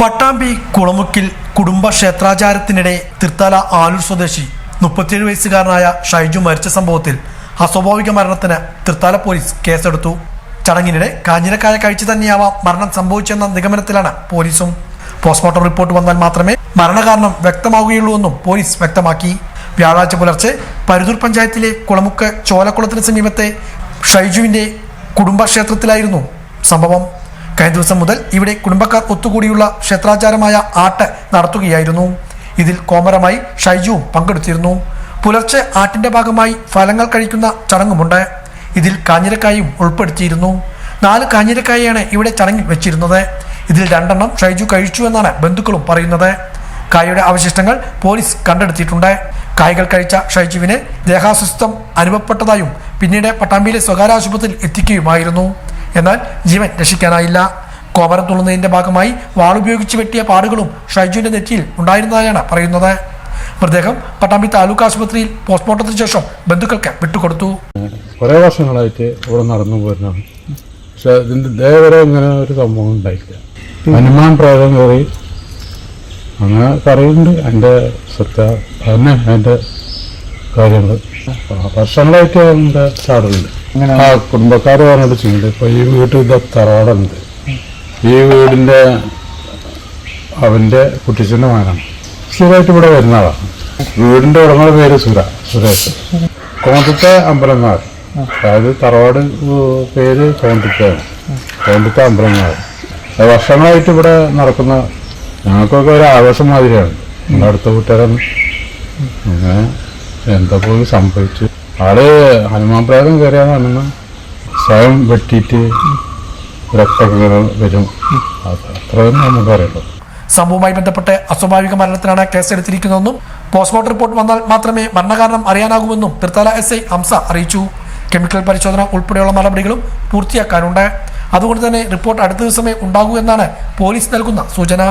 പട്ടാമ്പി കുളമുക്കിൽ കുടുംബ ക്ഷേത്രാചാരത്തിനിടെ തൃത്താല ആലൂർ സ്വദേശി മുപ്പത്തിയേഴ് വയസ്സുകാരനായ ഷൈജു മരിച്ച സംഭവത്തിൽ അസ്വാഭാവിക മരണത്തിന് തൃത്താല പോലീസ് കേസെടുത്തു. ചടങ്ങിനിടെ കാഞ്ഞിരക്കായ കഴിച്ചു തന്നെയാവാം മരണം സംഭവിച്ചെന്ന നിഗമനത്തിലാണ് പോലീസും. പോസ്റ്റ്മോർട്ടം റിപ്പോർട്ട് വന്നാൽ മാത്രമേ മരണകാരണം വ്യക്തമാവുകയുള്ളൂ എന്നും പോലീസ് വ്യക്തമാക്കി. വ്യാഴാഴ്ച പുലർച്ചെ പരുതൂർ പഞ്ചായത്തിലെ കുളമുക്ക് ചോലക്കുളത്തിന് സമീപത്തെ ഷൈജുവിന്റെ കുടുംബക്ഷേത്രത്തിലായിരുന്നു സംഭവം. കഴിഞ്ഞ ദിവസം മുതൽ ഇവിടെ കുടുംബക്കാർ ഒത്തുകൂടിയുള്ള ക്ഷേത്രാചാരമായ ആട്ട് നടത്തുകയായിരുന്നു. ഇതിൽ കോമരമായി ഷൈജുവും പങ്കെടുത്തിരുന്നു. പുലർച്ചെ ആട്ടിന്റെ ഭാഗമായി ഫലങ്ങൾ കഴിക്കുന്ന ചടങ്ങുമുണ്ട്. ഇതിൽ കാഞ്ഞിരക്കായും ഉൾപ്പെടുത്തിയിരുന്നു. നാല് കാഞ്ഞിരക്കായാണ് ഇവിടെ ചടങ്ങിൽ വെച്ചിരുന്നത്. ഇതിൽ രണ്ടെണ്ണം ഷൈജു കഴിച്ചു എന്നാണ് ബന്ധുക്കളും പറയുന്നത്. കായയുടെ അവശിഷ്ടങ്ങൾ പോലീസ് കണ്ടെടുത്തിട്ടുണ്ട്. കായകൾ കഴിച്ച ഷൈജുവിന് ദേഹാസ്വസ്ഥം അനുഭവപ്പെട്ടതായും പിന്നീട് പട്ടാമ്പിയിലെ സ്വകാര്യ ആശുപത്രിയിൽ എത്തിക്കുകയുമായിരുന്നു. എന്നാൽ ജീവൻ രക്ഷിക്കാനായില്ല. കോമരം തുള്ളുന്നതിന്റെ ഭാഗമായി വാളുപയോഗിച്ച് വെട്ടിയ പാടുകളും ഷൈജുവിന്റെ നെറ്റിയിൽ ഉണ്ടായിരുന്നതായാണ് പറയുന്നത്. മൃതദേഹം പട്ടാമ്പി താലൂക്ക് ആശുപത്രിയിൽ പോസ്റ്റ്മോർട്ടത്തിന് ശേഷം ബന്ധുക്കൾക്ക് വിട്ടുകൊടുത്തു. കുറേ വർഷങ്ങളായിട്ട് ഇവിടെ നടന്നു പോരുന്നതാണ് പക്ഷെ ഇതിന്റെ ഇതേവരെ ഇങ്ങനെ ഒരു സംഭവം ഉണ്ടായില്ല ഹനുമാൻ പ്രേതം കയറി അങ്ങനെ പറയുന്നുണ്ട്. എന്റെ സത്യ തന്നെ എന്റെ കാര്യങ്ങൾ വർഷങ്ങളായിട്ട് അതിന്റെ ചാടുന്നുണ്ട് ആ കുടുംബക്കാർ പറഞ്ഞിട്ട് ചെയ്യുന്നത് ഇപ്പൊ ഈ വീട്ടിൽ ഇത് തറവാടുണ്ട്. ഈ വീടിന്റെ അവന്റെ കുട്ടിച്ചന്റെ മകനാണ്. സ്ഥിരമായിട്ട് ഇവിടെ വരുന്ന ആളാണ്. വീടിന്റെ ഉടമയുടെ പേര് സുര സുരേഷ്. കോന്തത്തെ അമ്പലങ്ങാർ അതായത് തറവാട് പേര് കോന്തത്തെയാണ് കോന്തത്തെ അമ്പലങ്ങാർ വർഷങ്ങളായിട്ട് ഇവിടെ നടക്കുന്ന ഞങ്ങൾക്കൊക്കെ ഒരു ആവേശം മാതിരിയാണ്. നമ്മുടെ അടുത്ത കൂട്ടുകാരാണ് അങ്ങനെ എന്താ പോയി സംഭവിച്ചു ആൾ ഹനുമാൻ പ്രേതം കയറിയാന്ന് പറഞ്ഞാൽ സ്വയം വെട്ടിയിട്ട് രക്തം വരും. അത്ര അത്രയും നമുക്ക് അറിയുള്ളൂ. സംഭവവുമായി ബന്ധപ്പെട്ട് അസ്വാഭാവിക മരണത്തിനാണ് കേസെടുത്തിരിക്കുന്നതെന്നും പോസ്റ്റ്മോർട്ടം റിപ്പോർട്ട് വന്നാൽ മാത്രമേ മരണകാരണം അറിയാനാകുമെന്നും തൃത്താല എസ് ഐ ഹംസ അറിയിച്ചു. കെമിക്കൽ പരിശോധന ഉൾപ്പെടെയുള്ള നടപടികളും പൂർത്തിയാക്കാനുണ്ട്. അതുകൊണ്ട് തന്നെ റിപ്പോർട്ട് അടുത്ത ദിവസമേ ഉണ്ടാകൂ എന്നാണ് പോലീസ് നൽകുന്ന സൂചന.